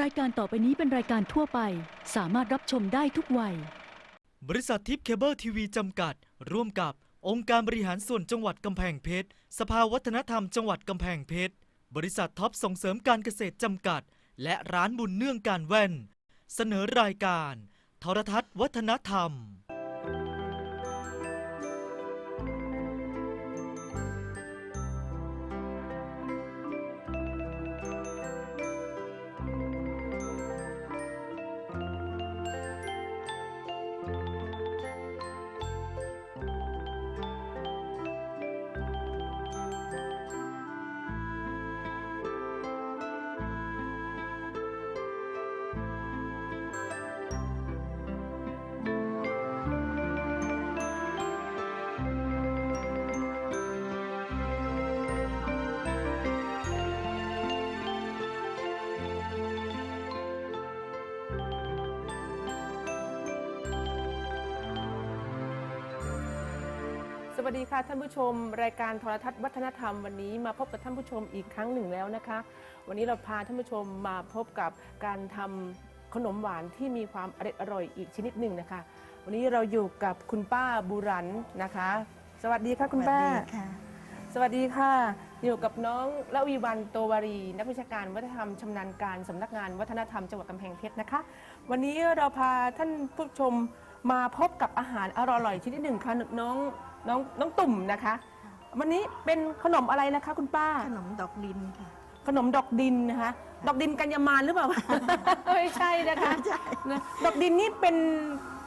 รายการต่อไปนี้เป็นรายการทั่วไป สามารถรับชมได้ทุกวัย บริษัททิพย์เคเบิลทีวีจำกัด ร่วมกับองค์การบริหารส่วนจังหวัดกำแพงเพชร สภาวัฒนธรรมจังหวัดกำแพงเพชร บริษัทท็อปส่งเสริมการเกษตรจำกัด และร้านบุญเนื่องการแว่น เสนอรายการ โทรทัศน์วัฒนธรรม วัสดีค่ะท่านผู้ชม รายการโทรทัศน์วัฒนธรรมวันนี้มาพบกับท่านผู้ชมอีกครั้งหนึ่งแล้วนะคะ วันนี้เราพาท่านผู้ชมมาพบกับการทำขนมหวานที่มีความอร่อยอร่อยอีกชนิดหนึ่งนะคะ วันนี้เราอยู่กับคุณป้าบุรันนะคะ สวัสดีค่ะคุณป้าสวัสดีค่ะ สวัสดีค่ะ อยู่กับน้องละวีวันโตวารี นักวิชาการวัฒนธรรมชำนาญการสำนักงานวัฒนธรรมจังหวัดกำแพงเพชรนะคะ วันนี้เราพาท่านผู้ชมมาพบกับอาหารอร่อยๆชนิดหนึ่งค่ะน้อง น้องน้องตุ่มนะคะ วันนี้เป็นขนมอะไรนะคะ คุณป้า ขนมดอกดินค่ะ ขนมดอกดินนะคะ ดอกดินกัญญามานหรือเปล่า ไม่ใช่นะคะใช่ นะดอกดินนี่เป็น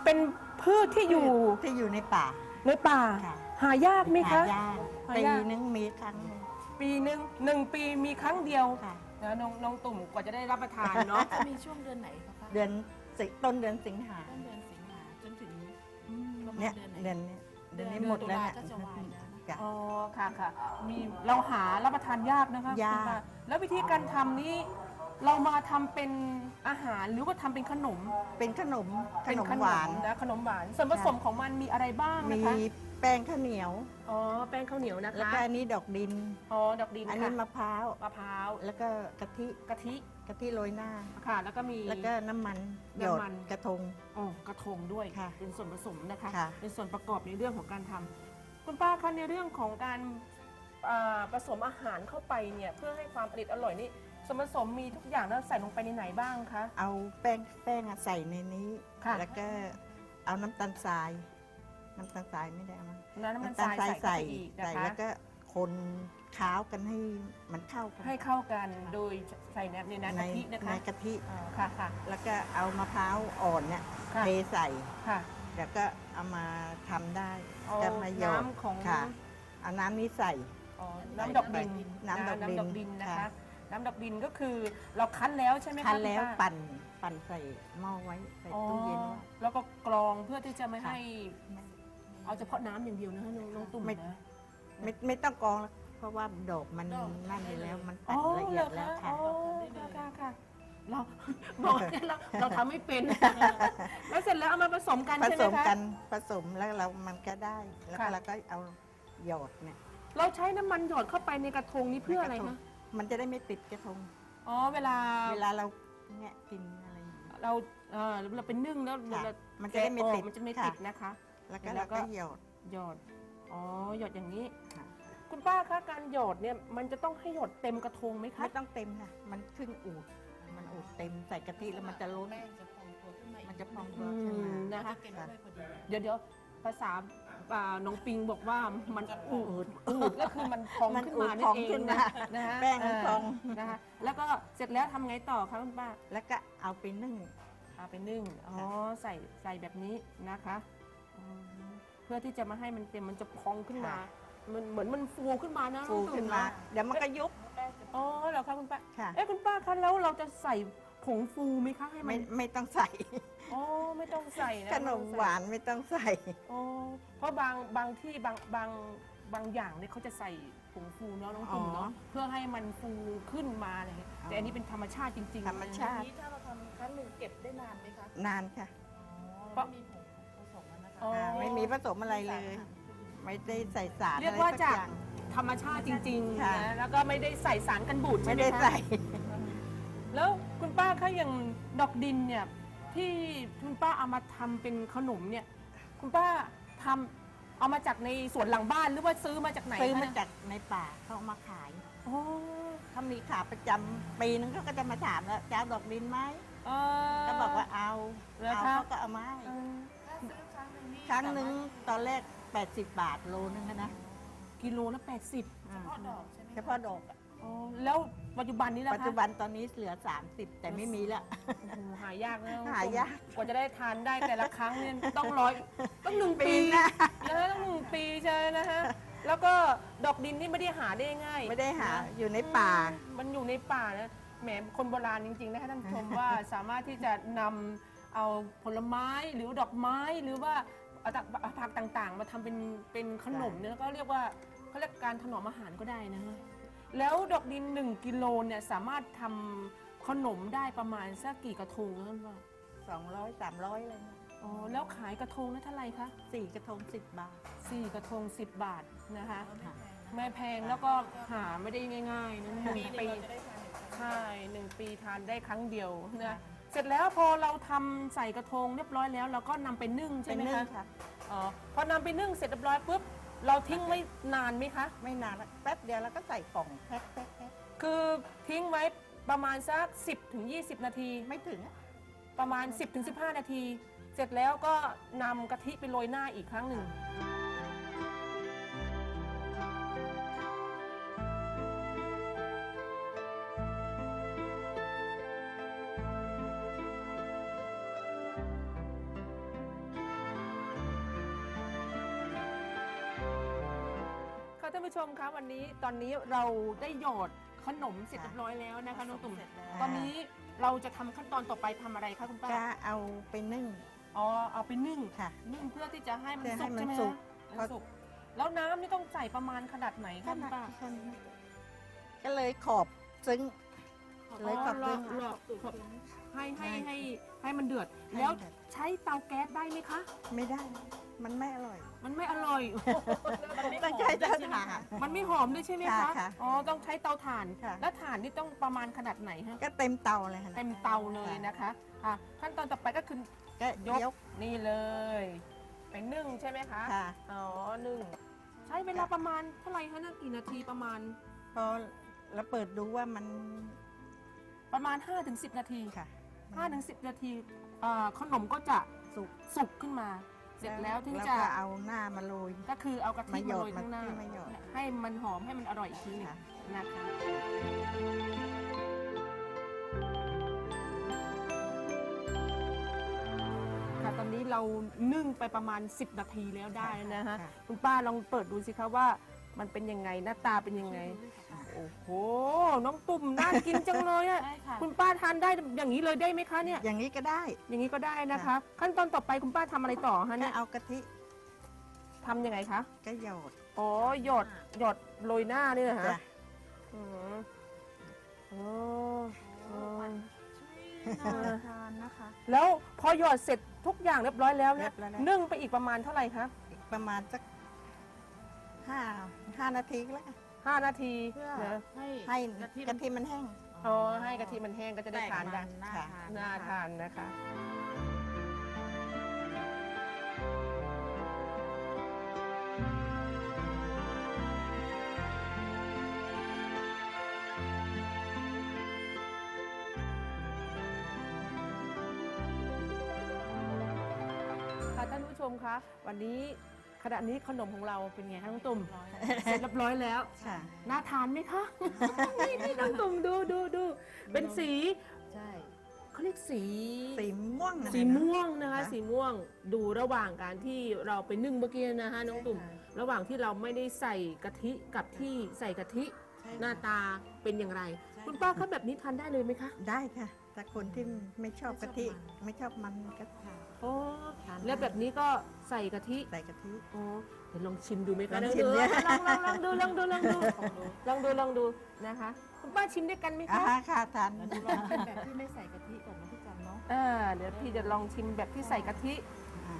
เป็นพืชที่อยู่ที่อยู่ในป่า ในป่า ค่ะ หายากไหมคะ หายากหาปียาก นึงมีครั้งหนึ่งปีหนึ่งหนึ่งปีมีครั้งเดียวค่ะ นะน้องน้องตุ่มกว่าจะได้รับประทานเนาะมีช่วงเดือนไหนคะคะเดือนสิต้นเดือนสิงหาต้นเดือนสิงหาจนถึงประมาเนี่ยณเดือนไหนเดือนเนี้ย เดือนนี้เดือนหมดแล้วตุลานะก็จะวายแล้วนะ จ้ะ อ๋อค่ะค่ะมีเราหารับประทานยากนะคะยากคุณป้แล้ววิธีการทำนี้ เรามาทำเป็นอาหารหรือว่าทำเป็นขนมเป็นขนมขเป็นมหวาน นะขนมหวานส่วนผสมของมันมีอะไรบ้างนะมีคะแป้งข้าวเหนียว อ๋อแป้งข้าวเหนียวนะแล้วคะก็อันนี้ดอกดิน อ๋อดอกดินอันค่ะนี้มะพร้าว มะพร้าวแล้วก็กะทิกะทิกะทิโรยหน้า ค่ะ แล้วก็มี แล้วก็น้ำมันหยดน้ำมัน กระทง อ๋อกระทงด้วยค่ะเป็นส่วนผสมนะคะ ค่ะ เป็นส่วนประกอบในเรื่องของการทำคุณป้าคะในเรื่องของการเอ่อผสมอาหารเข้าไปเนี่ยเพื่อให้ความอร่อยอร่อยนี่ ส่วนผสมมีทุกอย่างแล้วใส่ลงไปในไหนบ้างคะ เอาแป้งแป้งอะใส่ในนี้ ค่ะ แล้วก็เอาน้ำตาลทราย น้ำตาลทรายไม่ได้เอามาแล้วน้ำมันทรายใส่เข้าไปอีกนะใส่คะแล้วก็คนค้าวกันให้มันเข้ากันให้เข้ากันโดยใส่ในในน้ำกะทินะคะในกะทิ อ๋อค่ะค่ะ แล้วก็เอามะพร้าวอ่อนเนี่ยค่ะ เทใส่ ค่ะแล้วก็เอามาทำได้เอาก็มาหยดน้ำของค่ะ เอาน้ำนี้ใส่ อ๋อน้ำดอกดินน้ำดอกดิน น้ำดอกดินนะคะค่ะ น้ำดอกดินก็คือเราคั้นแล้วใช่ไหมคะคั้นแล้วคุณป้าปั่นปั่นใส่หม้อไว้ใส่อ๋อตู้เย็นไว้ แล้วก็กรองเพื่อที่จะไม่ค่ะให้ เอาเฉพาะน้ำอย่างเดียวนะคะน้องน้องตุ่มไม่ นะ ไม่ไม่ต้องกรองแล้วเพราะว่าดอกมันนั่นอยู่แล้วมันอ๋ปั่อนละเอีเหรยดอแล้คะวค่ะอ๋อค่ะค่ะค่ะเราบอกเนี่ยเราเราทำไม่เป็น แล้วเสร็จแล้วเอามาผสมกันผใช่ไหสมมคะกันผสมแล้วเรามันก็ได้ แล้วก็ค่ะ เราก็เอาหยอดเนี่ยเราใช้น้ำมันหยดเข้าไปในกระทงนี้เพื่ออะไรในกทคะง มันจะได้ไม่ติดกระทง อ๋อเวลาเวลาเราแงะกินอะไรอย่างเงี้ย เราเออเราเป็นนึ่งแล้วค่ะเรามันจะได้ไม่แกออกติดมันจะไม่ค่ะติดนะคะ แล้วก็แล้เราวก็ ก็หยอดหยดอ๋อหยดอย่างนี้ ค่ะคุณป้าคะการหยดเนี่ยมันจะต้องให้หยดเต็มกระทงไหมคะไม่ต้องเต็มค่ะ มันครึ่งอูด มันอูดเต็มใส่กะทิแล้วมันจะล้น แป้งจะพองตัวขึ้นมามันจะพองตัอืวขึ้นมมา นะคะเป็นด้วยพอดี เดี๋ยวเดี๋ยวภาษา อ่าน้องปิงบอกว่ามันอูดอูดก็คือมันพองมันขึ้นอูมาดนั่พองนเอขึ้งนนะมานะคะแป้งมันพอง เนะคะแล้วก็เสร็จแล้วทำไงต่อคะคุณป้าแล้วก็เอาไปนึ่ง เอาไปนึ่งอ๋อใส่ใส่แบบนี้นะคะอืมเพื่อที่จะมาให้มันเต็มมันจะพองขึ้นมา ค่ะ มันเหมือนมันฟูขึ้นมานะฟูองตุ่ขึ้นมาะเดี๋ยวมันก็ยุบ อ๋อเหรอคะคุณป้าค่ะ เอ้คุณป้าคะแล้วเราจะใส่ ผงฟูไหมคะให้มัไม่นไม่ต้องใส่ อ๋อไม่ต้องใส่นะขนมหวานไม่ต้องใส่ อ๋อเพราะบางบางที่บางบางบางอย่างเนี่ยเขาจะใส่ผงฟูเนาะน้องตุ่มเนาะอ๋อเพื่อให้มันฟูขึ้นมาอะไรอย่างเงี้ยแต่อันนี้เป็นธรรมชาติจริงๆ ธรรมชาติ นี้ถ้าเราทำครั้งหนึ่งเก็บได้นานไหมคะนานค่ะอ๋อไม่มีผงผสมนะคะอ๋อ ไม่มีผสมอะไรเลย ไม่ได้ใส่สารเรียกว่าสักจากอย่ง ธรรมชาติจริงๆค่ะ นะแล้วก็ไม่ได้ใส่สารกันบูดใช่ไม่ไหมได้คะ ใส่ แล้ว คุณป้าคะอย่างดอกดินเนี่ย ที่คุณป้าเอามาทำเป็นขนมเนี่ย คุณป้าทำเอามาจากในสวนหลังบ้านหรือว่าซื้อมาจากไหนซื้อคะมาเนี่ยจากในป่าเขาเอามาขายโอ้เขามีขาประจำปีนึงเขาก็จะมาถามแล้วจะเอาดอกดินไหมเอก็บอกว่าเอาเหรอเอาคะเขาก็เอามาให้เออถ้าซื้อครั้งหนึ่งนี่ครั้งหนึ่งตอนแรก 80 บาทโลนึงอะนะกิโลละ80อ่าเฉพาะดอกใช่ไหมเฉพาะดอกอะอ๋อ แล้วปัจจุบันนี้ล่ะคะปัจจุบันตอนนี้เหลือ 30 แต่ไม่มีแล้วโอ้โหหายากนะหายากกว่าจะได้ทานได้แต่ละครั้งเนี่ยต้องร้อยต้องหนึ่งปีปีนะนะต้องหนึ่งปีใช่นะฮะแล้วก็ดอกดินนี่ไม่ได้หาได้ง่าย ไม่ได้หาอยู่ในป่า มันอยู่ในป่านะแหมคนโบราณจริงๆนะคะท่านผู้ชม ว่าสามารถที่จะนำเอาผลไม้หรือดอกไม้หรือว่าเอาตะเอาผักต่างๆ มาทำเป็นเป็นขนมเนี่ยแล้วก็เรียกว่าเขาเรียกการถนอมอาหารก็ได้นะฮะ แล้วดอกดิน 1กิโลเนี่ยสามารถทำขนมได้ประมาณสักกี่กระทงนะท่านว่า200 300อะไรเงี้ยอ๋อแล้วขายกระทงละเท่าไหร่คะสี่กระทง10บาท สี่กระทง 10 บาทนะคะค่ะไม่แพงแล้วก็หาไม่ได้ง่ายๆนะหนึ่งปีหนึงปีเราจะได้ทานหนึ่งครั้งใช่หนึ่งปีทานได้ครั้งเดียวนะเสร็จแล้วพอเราทำใส่กระทงเรียบร้อยแล้ว เราก็นำไปนึ่งใช่เป็นไหมนึ่งคะค่ะ อ๋อพอนำไปนึ่งเสร็จเรียบร้อยปุ๊บ เราทิ้งไว้นานไหมคะ ไม่นานแล้วแป๊บเดียวแล้วก็ใส่กล่องแพ็คแพ็คแพ็คคือทิ้งไว้ประมาณสัก 10ถึง20 นาที ไม่ถึงอะประมาณ 10ถึง15 นาที เสร็จแล้วก็นำกะทิไปโรยหน้าอีกครั้งหนึ่ง ท่านผู้ชมคะวันนี้ตอนนี้เราได้หยอดขนมเสร็จเรียบร้อยแล้วนะคะน้องตุ่มเสร็จแล้ว ตอนนี้เราจะทำขั้นตอนต่อไปทำอะไรคะคุณป้าก็เอาไปนึ่งอ๋อเอาไปนึ่งค่ะ นึ่งเพื่อที่จะให้มันเพื่อสุให้กมันใช่ไหมสุก คะมันสุกแล้วน้ำนี่ต้องใส่ประมาณขนาดไหนก็คะคุณป้าก็เลยขอบซึ้ง เลยขอบหลซึ้องกหลอกขอบให้ให้ให้ให้มันเดือด แล้วใช้เตาแก๊สได้ไหมคะ ไม่ได้ มันไม่อร่อย มันไม่อร่อย ต้องใช้เตาถ่าน มันไม่หอมด้วยใช่ไหมค่ะคะ ค่ะอ๋อ ต้องใช้เตาถ่าน ค่ะ แล้วถ่านนี่ต้องประมาณขนาดไหนฮะ ก็เต็มเตาเลยค่ะ เต็มเตาเลยนะคะอะขั้นตอนต่อไปก็คือ ก็ยยกกนี่เลยไปนึ่งใช่ไหมคะ ค่ะ อ๋อนึ่งใช้เวลาประมาณเท่าไหร่คะนั่นกี่นาทีประมาณพอเราเปิดดูว่ามันประมาณ 5-10 นาทีค่ะ 5-10 นาทีอ่าขนมก็จะสุก สุกขึ้นมา เสร็จแล้วถึงแล้วจะก็เอาหน้ามาโรยก็คือเอากะทิมาหยมาอโรดยข้างหน้ามาหยอดให้มันหอมให้มันอร่อยอีกทีหนึงค่ะนะคะค่ะตอนนี้เรานึ่งไปประมาณ 10 นาทีแล้วได้นะฮะค่ะคุณป้าลองเปิดดูสิคะว่ามันเป็นยังไงหน้าตาเป็นยังไง โอ้โห น้องตุ่มน่ากินจังเลยอะได้ค่ะ คุณป้าทานได้อย่างนี้เลยได้ไหมคะเนี่ย อย่างนี้ก็ได้อย่างนี้ก็ได้นะคะค่ะขั้นตอนต่อไปคุณป้าทำอะไรต่อคะก็เนี่ยเอากะทิทำยังไงคะ ก็หยอดอ๋อ หยอดหยอดโรยหน้านี่นะฮะจ้ะอืมอ๋ออ๋อน่าทานนะคะ แล้วพอหยอดเสร็จทุกอย่างเรียบร้อยแล้วเรีเนี่ยยบร้อยแล้วนึ่งไปอีกประมาณเท่าไหร่คะ อีกประมาณสักห้าห้านาทีก็แล้วกัน ห้านาทีเพื่อนะ ให้ให้กะทิกะทิมันแห้ง อ๋อให้กะทิมันแห้งก็จะได้ทานได้น่าค่ะทานน่าทานนะคะ ค่ะท่านผู้ชมคะวันนี้ ขณะนี้ขนมของเราเป็นไงคะน้องตุ่มเสร็จเรียบร้อยแล้วค่ะ น่าทานไหมคะ นี่นี่น้องตุ่มดูดูดูเป็นสีใช่เขาเรียกสี สีม่วงนะสีม่วงนะคะค่ะสีม่วงดูระหว่างการที่เราไปนึ่งเมื่อกี้นะคะน้องตุ่มใช่ค่ะระหว่างที่เราไม่ได้ใส่กะทิกับที่ใส่กะทิใช่ หน้าตาเป็นอย่างไร ใช่ คุณป้าคะแบบนี้ทานได้เลยไหมคะได้ค่ะ แต่คนที่ไม่ชอบกะทิไม่ชอบมันก็ทาน โอ้ทานได้ แล้วแบบนี้ก็ใส่กะทิใส่กะทิ โอ้เดี๋ยวลองชิมดูไหมคะลองชิมเอเนี่อยลองลองลองดูลองดูลองดูลองดูลองดูนะคะ คุณป้าชิมด้วยกันไหมอ่าคะ ค่ะทานแล้วดูลองเป็นแบบที่ไม่ใส่กะทิก่อนนะพี่จันเนาะอ่าเดี๋ยวพี่จะลองชิมแบบที่ใส่กะทิ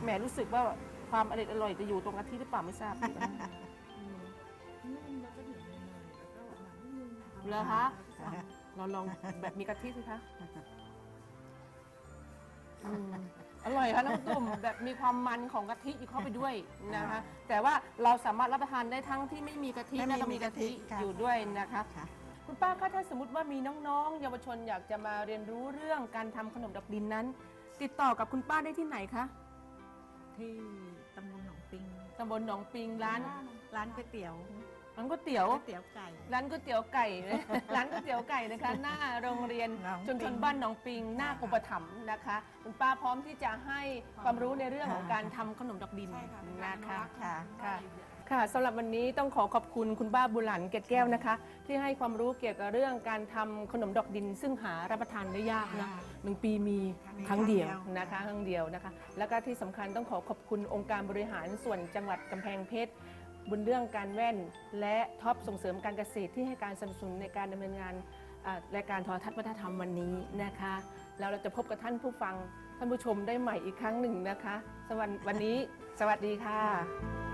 แหมรู้สึกว่าความอร่อยอร่อยจะอยู่ตรงกะทิหรือเปล่าไม่ทราบ เหนียวหน่อยๆแล้วก็หวานนิดนึงเหรอคะค่ะโหเราลองแบบมีกะทิสิคะอืมอร่อยค่ะน้องตุ่มแบบมีความมันของกะทิอยู่เข้าไปด้วยนะคะ แต่ว่าเราสามารถรับประทานได้ทั้งที่ไม่มีกะทิไม่มีและก็มีกะทิค่ะ อยู่ด้วยนะคะ ค่ะ คุณป้าคะถ้าสมมติว่ามีน้องๆ เยาวชนอยากจะมาเรียนรู้เรื่องการทำขนมดอกดินนั้น ติดต่อกับคุณป้าได้ที่ไหนคะที่ตำบลหนองปิง ตำบลหนองปิงร้านร้านก๋วยเตี๋ยว ร้านก๋วยเตี๋ยว ก๋วยเตี๋ยวไก่ ร้านก๋วยเตี๋ยวไก่ ร้านก๋วยเตี๋ยวไก่นะคะ หน้าโรงเรียนหนองปิงชุมชนบ้านหนองปิง หน้าค่ะอุปถัมภ์นะคะ คุณป้าพร้อมที่จะให้ความรู้ในเรื่องของค่ะ การทำขนมดอกดินใช่ค่ะนะคะค่ะ ค่ะค่ะสำหรับวันนี้ต้องขอขอบคุณคุณป้าบุหลันเกตแก้วนะคะ ที่ให้ความรู้เกี่ยวกับเรื่องการทำขนมดอกดิน ซึ่งหารับประทานได้ยากนะหนึ่งปีมีครั้งเดียวนะคะครั้งเดียวนะคะ แล้วก็ที่สำคัญต้องขอขอบคุณองค์การบริหารส่วนจังหวัดกำแพงเพชร บนเรื่องการแว่น และท็อปส่งเสริมการเกษตรที่ให้การสนับสนุนในการดำเนินงานอ่ารายการโทรทัศน์วัฒนธรรมวันนี้นะคะแล้วเราจะพบกับท่านผู้ฟังท่านผู้ชมได้ใหม่อีกครั้งหนึ่งนะคะสวัสดีวันนี้ สวัสดีค่ะ